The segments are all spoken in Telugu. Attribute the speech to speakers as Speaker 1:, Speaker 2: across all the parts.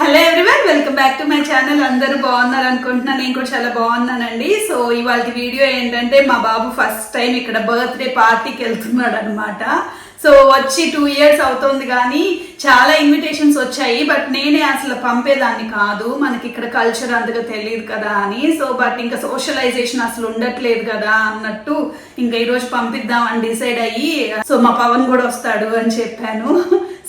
Speaker 1: Hello everyone welcome back to my channel అందరూ బాగున్నారు అనుకుంటున్నాను. నేను కూడా చాలా బాగున్నానండి. సో ఇవాళ వీడియో ఏంటంటే మా బాబు ఫస్ట్ టైం ఇక్కడ బర్త్డే పార్టీకి వెళ్తున్నాడు అనమాట సో వచ్చి టూ ఇయర్స్ అవుతుంది కానీ చాలా ఇన్విటేషన్స్ వచ్చాయి. బట్ నేనే అసలు పంపేదాన్ని కాదు. మనకి ఇక్కడ కల్చర్ అంతగా తెలియదు కదా అని. సో బట్ ఇంకా సోషలైజేషన్ అసలు ఉండట్లేదు కదా అన్నట్టు ఇంకా ఈరోజు పంపిద్దాం అని డిసైడ్ అయ్యి సో మా పవన్ కూడా వస్తాడు అని చెప్పాను.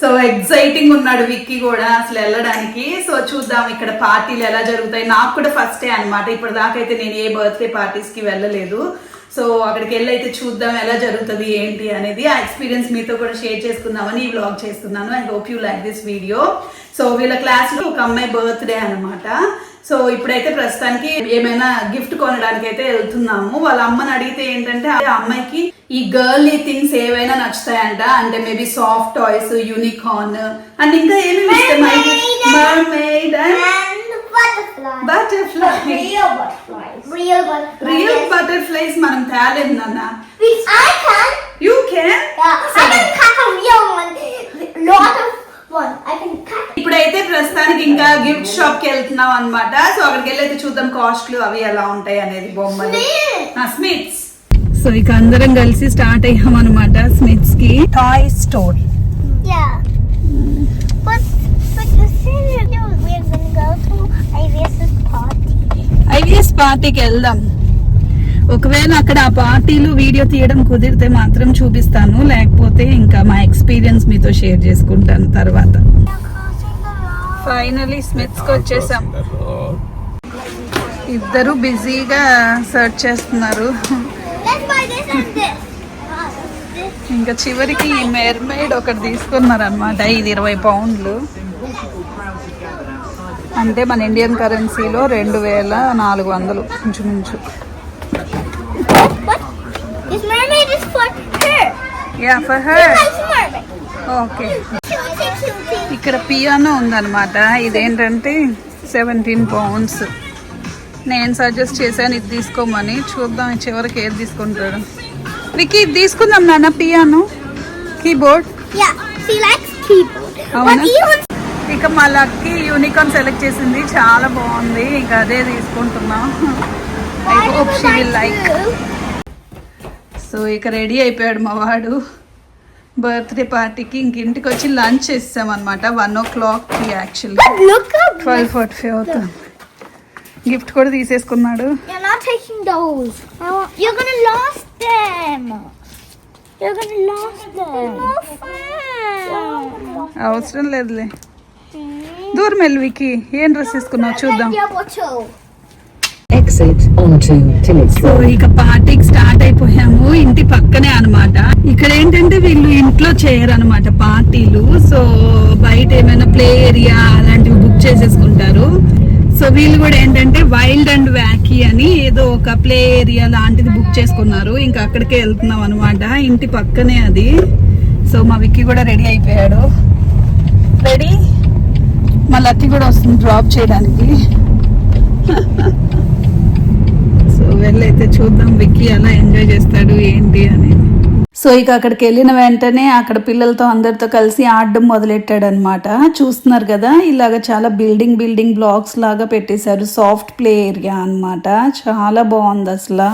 Speaker 1: సో ఎగ్జైటింగ్ ఉన్నాడు విక్కీ కూడా అసలు వెళ్ళడానికి. సో చూద్దాం ఇక్కడ పార్టీలు ఎలా జరుగుతాయి. నాకు కూడా ఫస్టే అన్నమాట. ఇప్పుడు దాకైతే నేను ఏ బర్త్డే పార్టీస్కి వెళ్ళలేదు. సో అక్కడికి వెళ్ళి అయితే చూద్దాం ఎలా జరుగుతుంది ఏంటి అనేది. ఆ ఎక్స్పీరియన్స్ మీతో కూడా షేర్ చేసుకుందామని ఈ వ్లాగ్ చేస్తున్నాను. I hope you like this video so వీళ్ళ క్లాస్లో ఒక అమ్మాయి బర్త్డే అనమాట సో ఇప్పుడైతే ప్రస్తుతానికి ఏమైనా గిఫ్ట్ కొనడానికి అయితే వెళ్తున్నాము. వాళ్ళ అమ్మని అడిగితే ఏంటంటే ఆ అమ్మాయికి ఈ గర్లీ థింగ్స్ ఏవైనా నచ్చుతాయంట. అంటే maybe soft toys unicorn and ఇంకా
Speaker 2: butterflies.
Speaker 1: రియల్ బటర్ఫ్లైస్ మనం తేలేదు నాన్న. You can.
Speaker 2: Lot of
Speaker 1: ఇప్పుడైతే ప్రస్తుతానికి ఇంకా గిఫ్ట్ షాప్కి వెళ్తున్నాం అన్నమాట. సో అక్కడికి వెళ్ళి చూద్దాం కాస్ట్లు అవి ఎలా ఉంటాయి అనేది బొమ్మలు. స్మిత్స్ సో ఇక అందరం కలిసి స్టార్ట్ అయ్యాం అనమాట స్మిత్స్కి టాయ్ స్టోర్. ఐవిఎస్ పార్టీకి వెళ్దాం. ఒకవేళ అక్కడ ఆ పార్టీలు వీడియో తీయడం కుదిరితే మాత్రం చూపిస్తాను. లేకపోతే ఇంకా మా ఎక్స్పీరియన్స్ మీతో షేర్ చేసుకుంటాను తర్వాత. ఫైనలీ స్మిత్స్కి వచ్చేసాం. ఇద్దరు బిజీగా సర్చ్ చేస్తున్నారు. ఇంకా చివరికి ఈ మెర్మైడ్ ఒకటి తీసుకున్నారు అనమాట ఇది ఇరవై పౌండ్లు. అంటే మన ఇండియన్ కరెన్సీలో రెండు వేల నాలుగు వందలు. ఇంచుమించు. Yeah for her. ఓకే. ఇక్కడ పియానో ఉందన్నమాట. ఇదేంటంటే సెవెంటీన్ పౌండ్స్ నేను సజెస్ట్ చేశాను ఇది తీసుకోమని. చూద్దాం చివరికి ఏది తీసుకుంటాడు. వికీ ఇది తీసుకుందాం నాన్న పియానో. కీబోర్డ్. అవునా? ఇక మా లక్కి యూనికార్న్ సెలెక్ట్ చేసింది. చాలా బాగుంది. ఇంకా అదే తీసుకుంటున్నాం. I hope she will like so ఇక రెడీ అయిపోయాడు మా వాడు. బర్త్డే పార్టీకి ఇంక ఇంటికి వచ్చి లంచ్ చేసాం అనమాట వన్ ఓ క్లాక్కి యాక్చువల్లీ. ట్వెల్వ్ ఫార్టీ ఫైవ్ అవుతుంది. గిఫ్ట్ కూడా తీసేసుకున్నాడు. అవసరం లేదులే. దూరం వెళ్ళికి ఏం డ్రెస్ తీసుకున్నావు చూద్దాం. సో ఇక పార్టీకి స్టార్ట్ అయిపోయాము ఇంటి పక్కనే అనమాట ఇక్కడ ఏంటంటే వీళ్ళు ఇంట్లో చేయరు అనమాట పార్టీలు. సో బయట ఏమైనా ప్లే ఏరియా అలాంటివి బుక్ చేసేసుకుంటారు. సో వీళ్ళు కూడా ఏంటంటే వైల్డ్ అండ్ వ్యాకీ అని ఏదో ఒక ప్లే ఏరియా లాంటిది బుక్ చేసుకున్నారు. ఇంకా అక్కడికే వెళ్తున్నాం అనమాట ఇంటి పక్కనే అది. సో మా విక్కీ కూడా రెడీ అయిపోయాడు. రెడీ? మా లక్కీ కూడా వస్తుంది డ్రాప్ చేయడానికి. వెళ్ళైతే చూద్దాం విక్కీ ఎలా ఎంజాయ్ చేస్తాడు ఏంటి అని. సో ఇక అక్కడికి వెళ్ళిన వెంటనే అక్కడ పిల్లలతో అందరితో కలిసి ఆడడం మొదలెట్టాడు అనమాట చూస్తున్నారు కదా ఇలాగ చాలా బిల్డింగ్ బిల్డింగ్ బ్లాక్స్ లాగా పెట్టేశారు సాఫ్ట్ ప్లే ఏరియా అన్నమాట. చాలా బాగుంది అసలు.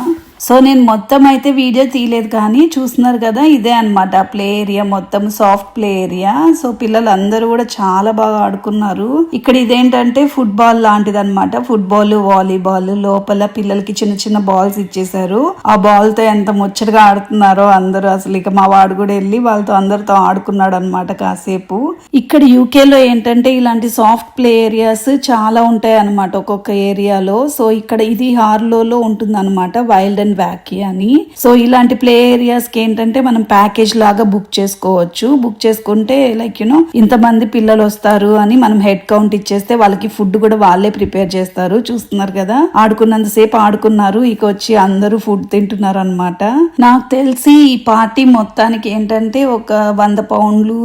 Speaker 1: సో నేను మొత్తం అయితే వీడియో తీయలేదు కానీ చూస్తున్నారు కదా ఇదే అన్నమాట ప్లే ఏరియా మొత్తం సాఫ్ట్ ప్లే ఏరియా సో పిల్లలు అందరూ కూడా చాలా బాగా ఆడుకున్నారు. ఇక్కడ ఇదేంటంటే ఫుట్బాల్ లాంటిది అనమాట ఫుట్బాల్ వాలీబాల్ లోపల పిల్లలకి చిన్న చిన్న బాల్స్ ఇచ్చేసారు ఆ బాల్తో ఎంత ముచ్చటగా ఆడుతున్నారో అందరూ అసలు ఇక మా వాడు కూడా వెళ్ళి వాళ్ళతో అందరితో ఆడుకున్నాడు అనమాట కాసేపు. ఇక్కడ యూకే లో ఏంటంటే ఇలాంటి సాఫ్ట్ ప్లే ఏరియాస్ చాలా ఉంటాయి అనమాట ఒక్కొక్క ఏరియాలో సో ఇక్కడ ఇది హార్లోలో ఉంటుంది అనమాట వైల్డ్ రిటర్న్ బ్యాక్ అని. సో ఇలాంటి ప్లే ఏరియాస్కి ఏంటంటే మనం ప్యాకేజ్ లాగా బుక్ చేసుకోవచ్చు. బుక్ చేసుకుంటే లైక్ యూనో ఇంతమంది పిల్లలు వస్తారు అని మనం హెడ్ కౌంట్ ఇచ్చేస్తే వాళ్ళకి ఫుడ్ కూడా వాళ్ళే ప్రిపేర్ చేస్తారు. చూస్తున్నారు కదా? ఆడుకున్నంత సేపు ఆడుకున్నారు. ఇక వచ్చి అందరూ ఫుడ్ తింటున్నారు అనమాట నాకు తెలిసి ఈ పార్టీ మొత్తానికి ఏంటంటే ఒక వంద పౌండ్లు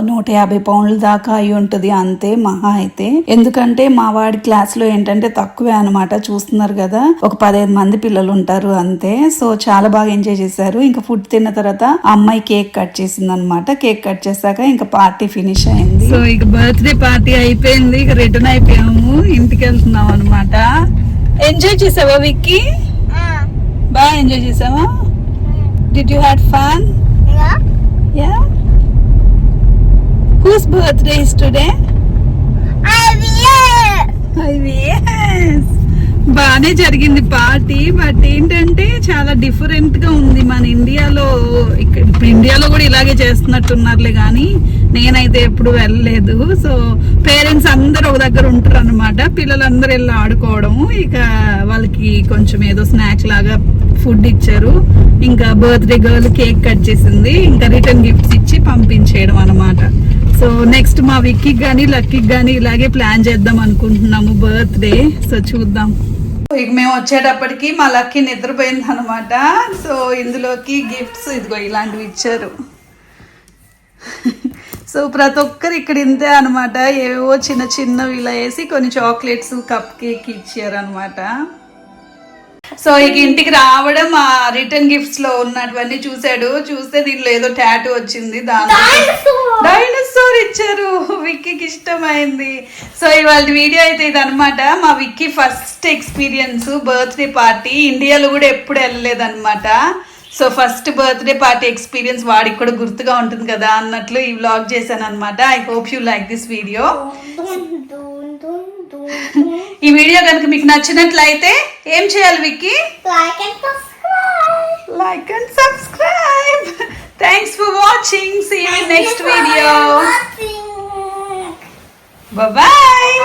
Speaker 1: నూట యాభై పౌండ్ల దాకా అయి ఉంటది. అంతే మహా అయితే. ఎందుకంటే మా వాడి క్లాస్లో ఏంటంటే తక్కువే అనమాట చూస్తున్నారు కదా? ఒక పదిహేను మంది పిల్లలు ఉంటారు అంతే అంతే. సో చాలా బాగా ఎంజాయ్ చేశారు. ఇంకా ఫుడ్ తిన్న తర్వాత అమ్మాయి కేక్ కట్ చేసింది అనమాట కేక్ కట్ చేశాక ఇంకా పార్టీ ఫినిష్ అయింది. సో ఇక బర్త్డే పార్టీ అయిపోయింది. ఇక రిటర్న్ అయిపోయాము. ఇంటికి వెళ్తున్నాం అనమాట ఎంజాయ్ చేసావా విక్కీ? బాగా ఎంజాయ్ చేసావా? Did you. Had fun
Speaker 2: yeah.
Speaker 1: Yeah whose birthday is today
Speaker 2: IVF.
Speaker 1: బాగానే జరిగింది. పార్టీ బట్ ఏంటంటే చాలా డిఫరెంట్గా ఉంది మన ఇండియాలో. ఇక్కడ ఇప్పుడు ఇండియాలో కూడా ఇలాగే చేస్తున్నట్టున్నారులే కానీ నేనైతే ఎప్పుడు వెళ్ళలేదు. సో పేరెంట్స్ అందరు ఒక దగ్గర ఉంటారు అనమాట పిల్లలందరూ వెళ్ళి ఆడుకోవడం. ఇక వాళ్ళకి కొంచెం ఏదో స్నాక్ లాగా ఫుడ్ ఇచ్చారు. ఇంకా బర్త్డే గర్ల్ కేక్ కట్ చేసింది. ఇంకా రిటర్న్ గిఫ్ట్స్ ఇచ్చి పంపించేయడం అనమాట సో నెక్స్ట్ మా విక్కీకి కానీ లక్కీకి కానీ ఇలాగే ప్లాన్ చేద్దాం అనుకుంటున్నాము బర్త్డే. సో చూద్దాం. ఇక మేము వచ్చేటప్పటికి మా లక్కీ నిద్రపోయింది అనమాట సో ఇందులోకి గిఫ్ట్స్ ఇదిగో ఇలాంటివి ఇచ్చారు. సో ప్రతి ఒక్కరు ఇక్కడ ఇంతే అనమాట ఏవో చిన్న చిన్నవి ఇలా వేసి కొన్ని చాక్లెట్స్ కప్ కేక్ ఇచ్చారనమాట అనమాట సో ఇక ఇంటికి రావడం ఆ రిటర్న్ గిఫ్ట్స్లో ఉన్నటువన్నీ చూసాడు. చూస్తే దీనిలో ఏదో టాటూ వచ్చింది.
Speaker 2: Dinosaur.
Speaker 1: డైనోసార్ ఇచ్చారు. విక్కీకి ఇష్టమైంది. సో ఇవాళ వీడియో అయితే ఇదనమాట మా Vicky first experience birthday party. ఇండియాలో కూడా ఎప్పుడు వెళ్ళలేదు అనమాట so first birthday party experience వాడికి కూడా గుర్తుగా ఉంటుంది కదా అన్నట్లు ఈ వ్లాగ్ చేశాను అనమాట I hope you like this video ఈ వీడియో కనుక మీకు నచ్చినట్లయితే ఏం చేయాలి Vicky? Like and
Speaker 2: subscribe thanks for
Speaker 1: watching
Speaker 2: see
Speaker 1: next video
Speaker 2: bye